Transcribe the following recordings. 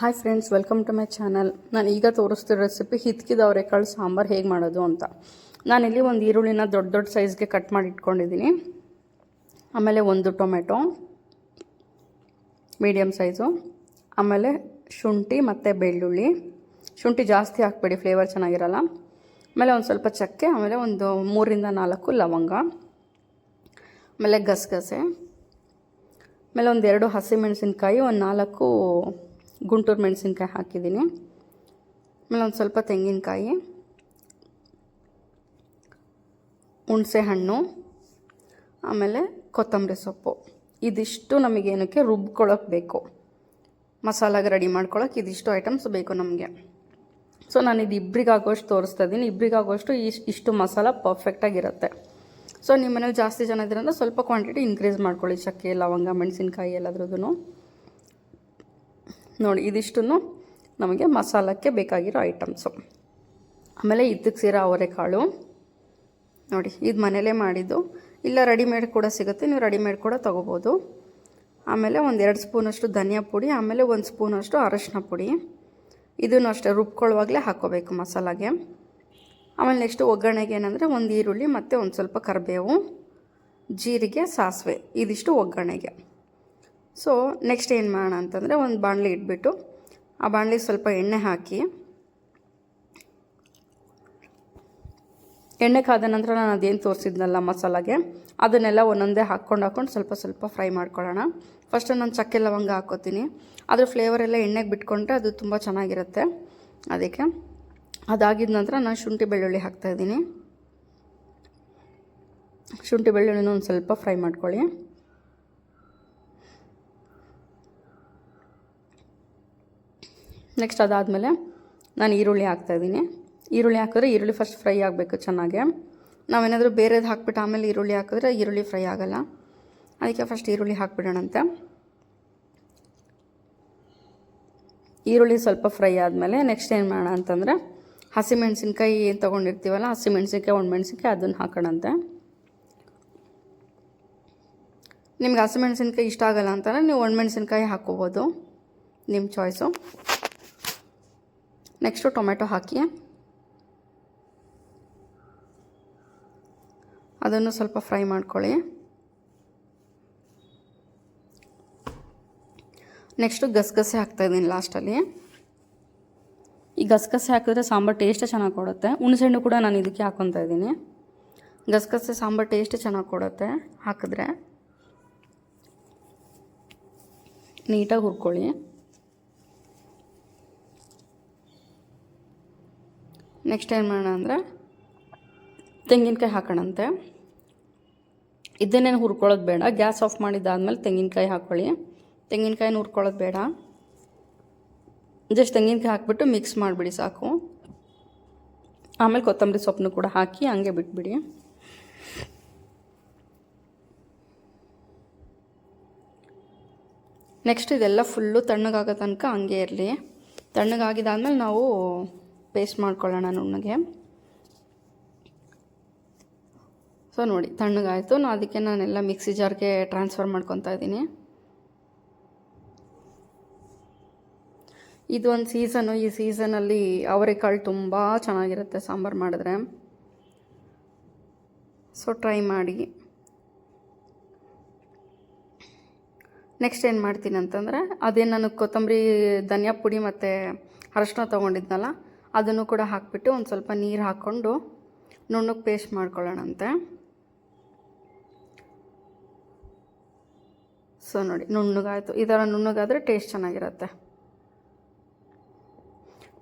Hi friends welcome to my channel ನಾನು ಈಗ ತೋರಿಸ್ತಿರೋ recipe ಹಿತ್ಕಿದ ಅವರೆಕಾಳು ಸಾಂಬಾರು ಹೇಗೆ ಮಾಡೋದು ಅಂತ. ನಾನಿಲ್ಲಿ ಒಂದು ಈರುಳ್ಳಿನ ದೊಡ್ಡ ದೊಡ್ಡ ಸೈಜ್ಗೆ ಕಟ್ ಮಾಡಿ ಇಟ್ಕೊಂಡಿದ್ದೀನಿ ಆಮೇಲೆ ಒಂದು ಟೊಮೆಟೊ ಮೀಡಿಯಮ್ ಸೈಜು ಆಮೇಲೆ ಶುಂಠಿ ಮತ್ತು ಬೆಳ್ಳುಳ್ಳಿ. ಶುಂಠಿ ಜಾಸ್ತಿ ಹಾಕ್ಬೇಡಿ ಫ್ಲೇವರ್ ಚೆನ್ನಾಗಿರಲ್ಲ. ಆಮೇಲೆ ಒಂದು ಸ್ವಲ್ಪ ಚಕ್ಕೆ, ಆಮೇಲೆ ಒಂದು ಮೂರಿಂದ ನಾಲ್ಕು ಲವಂಗ. ಆಮೇಲೆ ಗಸಗಸೆ. ಆಮೇಲೆ ಒಂದು ಎರಡು ಹಸಿಮೆಣಸಿನ್ಕಾಯಿ ಒಂದು ನಾಲ್ಕು ಗುಂಟೂರು ಮೆಣಸಿನ್ಕಾಯಿ ಹಾಕಿದ್ದೀನಿ. ಆಮೇಲೆ ಒಂದು ಸ್ವಲ್ಪ ತೆಂಗಿನಕಾಯಿ, ಹುಣಸೆ ಹಣ್ಣು, ಆಮೇಲೆ ಕೊತ್ತಂಬರಿ ಸೊಪ್ಪು. ಇದಿಷ್ಟು ನಮಗೇನಕ್ಕೆ ರುಬ್ಕೊಳಕ್ಕೆ ಬೇಕು. ಮಸಾಲಾಗ ರೆಡಿ ಮಾಡ್ಕೊಳಕ್ಕೆ ಇದಿಷ್ಟು ಐಟಮ್ಸ್ ಬೇಕು ನಮಗೆ. ಸೊ ನಾನು ಇದು ಇಬ್ಬರಿಗಾಗೋಷ್ಟು ತೋರಿಸ್ತಾ ಇದ್ದೀನಿ. ಇಬ್ಬರಿಗಾಗೋಷ್ಟು ಇಷ್ಟು ಇಷ್ಟು ಮಸಾಲ ಪರ್ಫೆಕ್ಟಾಗಿರುತ್ತೆ ಸೊ ನಿಮ್ಮ ಮನೇಲಿ ಜಾಸ್ತಿ ಜನ ಇದ್ರಿಂದ ಸ್ವಲ್ಪ ಕ್ವಾಂಟಿಟಿ ಇನ್ಕ್ರೀಸ್ ಮಾಡ್ಕೊಳ್ಳಿ. ಚಕ್ಕೆ, ಲವಂಗ, ಮೆಣಸಿನ್ಕಾಯಿ ಎಲ್ಲದ್ರದ್ದು ನೋಡಿ ಇದಿಷ್ಟು ನಮಗೆ ಮಸಾಲಕ್ಕೆ ಬೇಕಾಗಿರೋ ಐಟಮ್ಸು. ಆಮೇಲೆ ಇದಕ್ಕೆ ಸೀರಾ ಅವರೆಕಾಳು. ನೋಡಿ, ಇದು ಮನೇಲೇ ಮಾಡಿದ್ದು. ಇಲ್ಲ, ರೆಡಿಮೇಡ್ ಕೂಡ ಸಿಗುತ್ತೆ, ನೀವು ರೆಡಿಮೇಡ್ ಕೂಡ ತೊಗೋಬೋದು. ಆಮೇಲೆ ಒಂದು ಎರಡು ಸ್ಪೂನಷ್ಟು ಧನಿಯಾ ಪುಡಿ, ಆಮೇಲೆ ಒಂದು ಸ್ಪೂನಷ್ಟು ಅರಶಿನ ಪುಡಿ. ಇದನ್ನು ಅಷ್ಟೇ ರುಬ್ಕೊಳ್ಳುವಾಗಲೇ ಹಾಕ್ಕೋಬೇಕು ಮಸಾಲಾಗೆ. ಆಮೇಲೆ ನೆಕ್ಸ್ಟು ಒಗ್ಗರಣೆಗೆ ಏನಂದರೆ ಒಂದು ಈರುಳ್ಳಿ ಮತ್ತು ಒಂದು ಸ್ವಲ್ಪ ಕರಿಬೇವು, ಜೀರಿಗೆ, ಸಾಸಿವೆ, ಇದಿಷ್ಟು ಒಗ್ಗರಣೆಗೆ. ಸೊ ನೆಕ್ಸ್ಟ್ ಏನು ಮಾಡೋಣ ಅಂತಂದರೆ ಒಂದು ಬಾಣಲಿ ಇಟ್ಬಿಟ್ಟು, ಆ ಬಾಣಲಿಗೆ ಸ್ವಲ್ಪ ಎಣ್ಣೆ ಹಾಕಿ. ಎಣ್ಣೆ ಕಾದ ನಂತರ ನಾನು ಅದೇನು ತೋರಿಸಿದ್ನಲ್ಲ ಮಸಾಲಾಗೆ, ಅದನ್ನೆಲ್ಲ ಒಂದೊಂದೇ ಹಾಕ್ಕೊಂಡು ಹಾಕ್ಕೊಂಡು ಸ್ವಲ್ಪ ಸ್ವಲ್ಪ ಫ್ರೈ ಮಾಡ್ಕೊಳ್ಳೋಣ. ಫಸ್ಟ್ ನಾನು ಚಕ್ಕೆ ಲವಂಗ ಹಾಕ್ಕೋತೀನಿ ಅದ್ರ ಫ್ಲೇವರ್ ಎಲ್ಲ ಎಣ್ಣೆಗೆ ಬಿಟ್ಕೊಂಡ್ರೆ ಅದು ತುಂಬ ಚೆನ್ನಾಗಿರುತ್ತೆ. ಅದಕ್ಕೆ ಅದಾಗಿದ ನಂತರ ನಾನು ಶುಂಠಿ ಬೆಳ್ಳುಳ್ಳಿ ಹಾಕ್ತಾಯಿದ್ದೀನಿ ಶುಂಠಿ ಬೆಳ್ಳುಳ್ಳಿನ ಒಂದು ಸ್ವಲ್ಪ ಫ್ರೈ ಮಾಡ್ಕೊಳ್ಳಿ. ನೆಕ್ಸ್ಟ್ ಅದಾದಮೇಲೆ ನಾನು ಈರುಳ್ಳಿ ಹಾಕ್ತಾಯಿದ್ದೀನಿ ಈರುಳ್ಳಿ ಹಾಕಿದ್ರೆ ಈರುಳ್ಳಿ ಫಸ್ಟ್ ಫ್ರೈ ಆಗಬೇಕು ಚೆನ್ನಾಗೆ. ನಾವೇನಾದರೂ ಬೇರೆದು ಹಾಕ್ಬಿಟ್ಟು ಆಮೇಲೆ ಈರುಳ್ಳಿ ಹಾಕಿದ್ರೆ ಈರುಳ್ಳಿ ಫ್ರೈ ಆಗೋಲ್ಲ. ಅದಕ್ಕೆ ಫಸ್ಟ್ ಈರುಳ್ಳಿ ಹಾಕ್ಬಿಡೋಣಂತೆ. ಈರುಳ್ಳಿ ಸ್ವಲ್ಪ ಫ್ರೈ ಆದಮೇಲೆ ನೆಕ್ಸ್ಟ್ ಏನು ಮಾಡೋಣ ಅಂತಂದರೆ ಹಸಿಮೆಣ್ಸಿನ್ಕಾಯಿ ಏನು ತೊಗೊಂಡಿರ್ತೀವಲ್ಲ ಹಸಿಮೆಣ್ಸಿನ್ಕಾಯಿ, ಒಣಮೆಣ್ಸಿನ್ಕಾಯಿ ಅದನ್ನು ಹಾಕೋಣಂತೆ. ನಿಮ್ಗೆ ಹಸಿಮೆಣ್ಸಿನ್ಕಾಯಿ ಇಷ್ಟ ಆಗಲ್ಲ ಅಂತಂದರೆ ನೀವು ಒಣಮೆಣ್ಸಿನ್ಕಾಯಿ ಹಾಕ್ಕೋಬೋದು ನಿಮ್ಮ ಚಾಯ್ಸು ನೆಕ್ಸ್ಟು ಟೊಮೆಟೊ ಹಾಕಿ. ಅದನ್ನು ಸ್ವಲ್ಪ ಫ್ರೈ ಮಾಡ್ಕೊಳ್ಳಿ. ನೆಕ್ಸ್ಟು ಗಸಗಸೆ ಹಾಕ್ತಾಯಿದ್ದೀನಿ ಲಾಸ್ಟಲ್ಲಿ ಈ ಗಸಗಸೆ ಹಾಕಿದ್ರೆ ಸಾಂಬಾರು ಟೇಸ್ಟ್ ಚೆನ್ನಾಗಿ ಕೊಡುತ್ತೆ. ಹುಣಸೆಹಣ್ಣು ಕೂಡ ನಾನು ಇದಕ್ಕೆ ಹಾಕ್ಕೊತಾ ಇದ್ದೀನಿ. ಗಸಗಸೆ, ಸಾಂಬಾರು ಟೇಸ್ಟ್ ಚೆನ್ನಾಗಿ ಕೊಡುತ್ತೆ ಹಾಕಿದ್ರೆ. ನೀಟಾಗಿ ಹುರ್ಕೊಳ್ಳಿ. ನೆಕ್ಸ್ಟ್ ಏನು ಮಾಡೋಣ ಅಂದರೆ ತೆಂಗಿನಕಾಯಿ ಹಾಕೋಣಂತೆ. ಇದನ್ನೇನು ಹುರ್ಕೊಳ್ಳೋದು ಬೇಡ. ಗ್ಯಾಸ್ ಆಫ್ ಮಾಡಿದ್ದಾದಮೇಲೆ ತೆಂಗಿನಕಾಯಿ ಹಾಕ್ಕೊಳ್ಳಿ ತೆಂಗಿನಕಾಯಿನ ಹುರ್ಕೊಳ್ಳೋದು ಬೇಡ. ಜಸ್ಟ್ ತೆಂಗಿನಕಾಯಿ ಹಾಕ್ಬಿಟ್ಟು ಮಿಕ್ಸ್ ಮಾಡಿಬಿಡಿ ಸಾಕು. ಆಮೇಲೆ ಕೊತ್ತಂಬರಿ ಸೊಪ್ಪನ್ನು ಕೂಡ ಹಾಕಿ ಹಂಗೆ ಬಿಟ್ಬಿಡಿ. ನೆಕ್ಸ್ಟ್ ಇದೆಲ್ಲ ಫುಲ್ಲು ತಣ್ಣಗಾಗೋ ತನಕ ಹಂಗೆ ಇರಲಿ. ತಣ್ಣಗಾಗಿದ್ದಾದ್ಮೇಲೆ ನಾವು ಪೇಸ್ಟ್ ಮಾಡ್ಕೊಳ್ಳೋಣ ನುಣ್ಣಗೆ. ಸೊ ನೋಡಿ, ತಣ್ಣಗಾಯಿತು. ನಾನು ಅದಕ್ಕೆ ನಾನೆಲ್ಲ ಮಿಕ್ಸಿ ಜಾರ್ಗೆ ಟ್ರಾನ್ಸ್ಫರ್ ಮಾಡ್ಕೊತಾ ಇದ್ದೀನಿ. ಇದು ಒಂದು ಸೀಸನು ಈ ಸೀಸನಲ್ಲಿ ಅವರೆಕಾಳು ತುಂಬ ಚೆನ್ನಾಗಿರುತ್ತೆ ಸಾಂಬಾರು ಮಾಡಿದ್ರೆ. ಸೊ ಟ್ರೈ ಮಾಡಿ. ನೆಕ್ಸ್ಟ್ ಏನು ಮಾಡ್ತೀನಿ ಅಂತಂದರೆ, ಅದೇ ನಾನು ಕೊತ್ತಂಬರಿ, ಧನಿಯಾ ಪುಡಿ ಮತ್ತು ಅರಶಿನ ತೊಗೊಂಡಿದ್ನಲ್ಲ ಅದನ್ನು ಕೂಡ ಹಾಕಿಬಿಟ್ಟು ಒಂದು ಸ್ವಲ್ಪ ನೀರು ಹಾಕ್ಕೊಂಡು ನುಣ್ಣಗೆ ಪೇಸ್ಟ್ ಮಾಡ್ಕೊಳ್ಳೋಣಂತೆ. ಸೊ ನೋಡಿ, ನುಣ್ಣಗಾಯಿತು. ಈ ಥರ ನುಣ್ಣಗಾದರೆ ಟೇಸ್ಟ್ ಚೆನ್ನಾಗಿರುತ್ತೆ.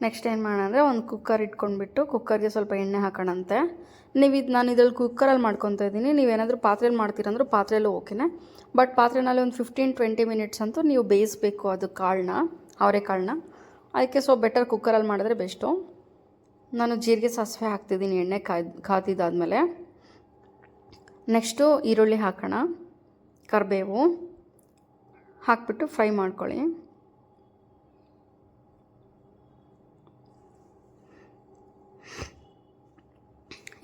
ನೆಕ್ಸ್ಟ್ ಏನು ಮಾಡೋಣ ಅಂದರೆ ಒಂದು ಕುಕ್ಕರ್ ಇಟ್ಕೊಂಡ್ಬಿಟ್ಟು ಕುಕ್ಕರ್ಗೆ ಸ್ವಲ್ಪ ಎಣ್ಣೆ ಹಾಕೋಣಂತೆ. ನೀವು ಇದು ನಾನು ಇದ್ರಲ್ಲಿ ಕುಕ್ಕರಲ್ಲಿ ಮಾಡ್ಕೊತಾ ಇದ್ದೀನಿ. ನೀವೇನಾದರೂ ಪಾತ್ರೆಯಲ್ಲಿ ಮಾಡ್ತೀರಂದ್ರೂ ಪಾತ್ರೆಯಲ್ಲೂ ಓಕೆನೆ. ಬಟ್ ಪಾತ್ರೆನಲ್ಲಿ ಒಂದು ಫಿಫ್ಟೀನ್ ಟ್ವೆಂಟಿ ಮಿನಿಟ್ಸ್ ಅಂತೂ ನೀವು ಬೇಯಿಸಬೇಕು ಅದು ಕಾಳನ್ನ, ಅವರೆಕಾಳನ್ನ. ಅದಕ್ಕೆ ಸೊ ಬೆಟರ್ ಕುಕ್ಕರಲ್ಲಿ ಮಾಡಿದ್ರೆ ಬೆಸ್ಟು ನಾನು ಜೀರಿಗೆ ಸಾಸಿವೆ ಹಾಕ್ತಿದ್ದೀನಿ, ಎಣ್ಣೆ ಕಾಯ್ ಕಾದಿದ್ದಾದಮೇಲೆ ನೆಕ್ಸ್ಟು ಈರುಳ್ಳಿ ಹಾಕೋಣ, ಕರಿಬೇವು ಹಾಕ್ಬಿಟ್ಟು ಫ್ರೈ ಮಾಡ್ಕೊಳ್ಳಿ.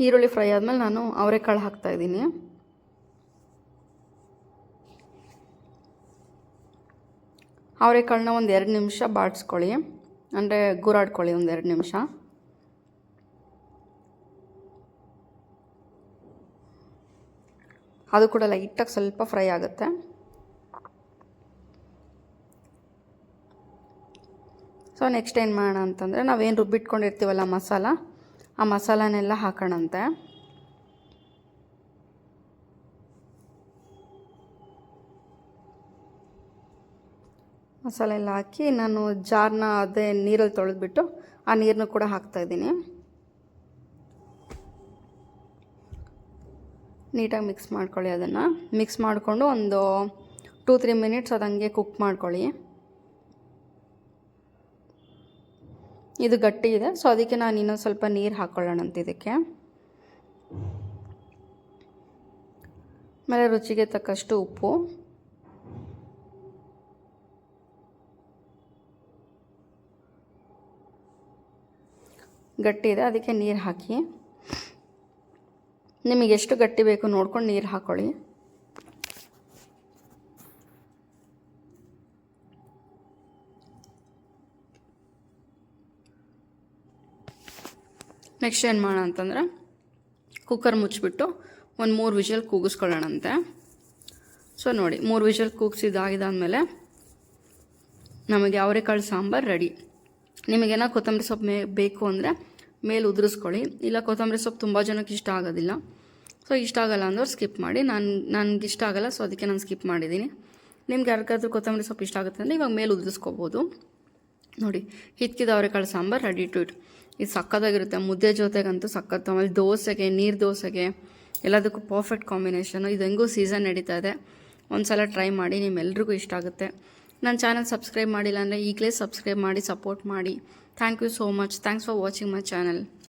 ಈರುಳ್ಳಿ ಫ್ರೈ ಆದಮೇಲೆ ನಾನು ಅವರೆಕಾಳು ಹಾಕ್ತಾಯಿದ್ದೀನಿ ಅವರೆಕಾಳನ್ನ ಒಂದು ಎರಡು ನಿಮಿಷ ಬಾಡಿಸ್ಕೊಳ್ಳಿ. ಅಂದರೆ ಗೂರಾಡ್ಕೊಳ್ಳಿ ಒಂದು ಎರಡು ನಿಮಿಷ. ಅದು ಕೂಡ ಲೈಟಾಗಿ ಸ್ವಲ್ಪ ಫ್ರೈ ಆಗುತ್ತೆ. ಸೊ ನೆಕ್ಸ್ಟ್ ಏನು ಮಾಡೋಣ ಅಂತಂದರೆ ನಾವೇನು ರುಬ್ಬಿಟ್ಕೊಂಡಿರ್ತೀವಲ್ಲ ಮಸಾಲ, ಆ ಮಸಾಲನೆಲ್ಲ ಹಾಕೋಣಂತೆ. ಮಸಾಲೆ ಎಲ್ಲ ಹಾಕಿ ನಾನು ಜಾರ್ನ ಅದೇ ನೀರಲ್ಲಿ ತೊಳೆದ್ಬಿಟ್ಟು ಆ ನೀರನ್ನು ಕೂಡ ಹಾಕ್ತಾಯಿದ್ದೀನಿ ನೀಟಾಗಿ ಮಿಕ್ಸ್ ಮಾಡ್ಕೊಳ್ಳಿ ಅದನ್ನು. ಮಿಕ್ಸ್ ಮಾಡಿಕೊಂಡು ಒಂದು ಟೂ ತ್ರೀ ಮಿನಿಟ್ಸ್ ಅದು ಹಂಗೆ ಕುಕ್ ಮಾಡ್ಕೊಳ್ಳಿ. ಇದು ಗಟ್ಟಿ ಇದೆ, ಸೊ ಅದಕ್ಕೆ ನಾನು ಇನ್ನೊಂದು ಸ್ವಲ್ಪ ನೀರು ಹಾಕ್ಕೊಳ್ಳೋಣ ಅಂತ ಇದಕ್ಕೆ. ಆಮೇಲೆ ರುಚಿಗೆ ತಕ್ಕಷ್ಟು ಉಪ್ಪು. ಗಟ್ಟಿ ಇದೆ ಅದಕ್ಕೆ ನೀರು ಹಾಕಿ. ನಿಮಗೆ ಎಷ್ಟು ಗಟ್ಟಿ ಬೇಕು ನೋಡ್ಕೊಂಡು ನೀರು ಹಾಕ್ಕೊಳ್ಳಿ ನೆಕ್ಸ್ಟ್ ಏನು ಮಾಡೋಣ ಅಂತಂದ್ರೆ ಕುಕ್ಕರ್ ಮುಚ್ಚಿಬಿಟ್ಟು ಒಂದು ಮೂರು ವಿಷಲ್ ಕೂಗಿಸ್ಕೊಳ್ಳೋಣಂತೆ. ಸೊ ನೋಡಿ, ಮೂರು ವಿಷಲ್ ಕೂಗಿಸಿದಾಗಿದ್ದಾದಮೇಲೆ ನಮಗೆ ಅವರೆಕಾಳು ಸಾಂಬಾರು ರೆಡಿ ನಿಮಗೇನೋ ಕೊತ್ತಂಬರಿ ಸೊಪ್ಪು ಮೇ, ಬೇಕು ಅಂದರೆ ಮೇಲೆ ಉದುರಿಸ್ಕೊಳ್ಳಿ. ಇಲ್ಲ ಕೊತ್ತಂಬರಿ ಸೊಪ್ಪು ತುಂಬ ಜನಕ್ಕೆ ಇಷ್ಟ ಆಗೋದಿಲ್ಲ. ಸೊ ಇಷ್ಟ ಆಗಲ್ಲ ಅಂದ್ರೆ ಸ್ಕಿಪ್ ಮಾಡಿ. ನಾನು, ನನಗೆ ಇಷ್ಟ ಆಗಲ್ಲ ಸೊ ಅದಕ್ಕೆ ನಾನು ಸ್ಕಿಪ್ ಮಾಡಿದ್ದೀನಿ. ನಿಮ್ಗೆ ಯಾರಿಗಾದ್ರೂ ಕೊತ್ತಂಬರಿ ಸೊಪ್ಪು ಇಷ್ಟ ಆಗುತ್ತೆ ಅಂದರೆ ಇವಾಗ ಮೇಲೆ ಉದುರಿಸ್ಕೋಬೋದು. ನೋಡಿ ಹಿತ್ಕಿದ ಅವರೆಕಾಳು ಸಾಂಬಾರು ರೆಡಿ ಟು ಇಟ್ ಇದು ಸಕ್ಕತ್ತಾಗಿರುತ್ತೆ. ಮುದ್ದೆ ಜೊತೆಗಂತೂ ಸಕ್ಕತ್ತು. ಆಮೇಲೆ ದೋಸೆಗೆ, ನೀರು ದೋಸೆಗೆ, ಎಲ್ಲದಕ್ಕೂ ಪರ್ಫೆಕ್ಟ್ ಕಾಂಬಿನೇಷನು ಇದು ಹೆಂಗೂ ಸೀಸನ್ ನಡೀತಾ ಇದೆ. ಒಂದು ಸಲ ಟ್ರೈ ಮಾಡಿ ನಿಮ್ಮೆಲ್ರಿಗೂ ಇಷ್ಟ ಆಗುತ್ತೆ. ನನ್ನ ಚಾನಲ್ ಸಬ್ಸ್ಕ್ರೈಬ್ ಮಾಡಿಲ್ಲ ಅಂದರೆ ಈಗಲೇ ಸಬ್ಸ್ಕ್ರೈಬ್ ಮಾಡಿ, ಸಪೋರ್ಟ್ ಮಾಡಿ. Thank you so much. Thanks for watching my channel.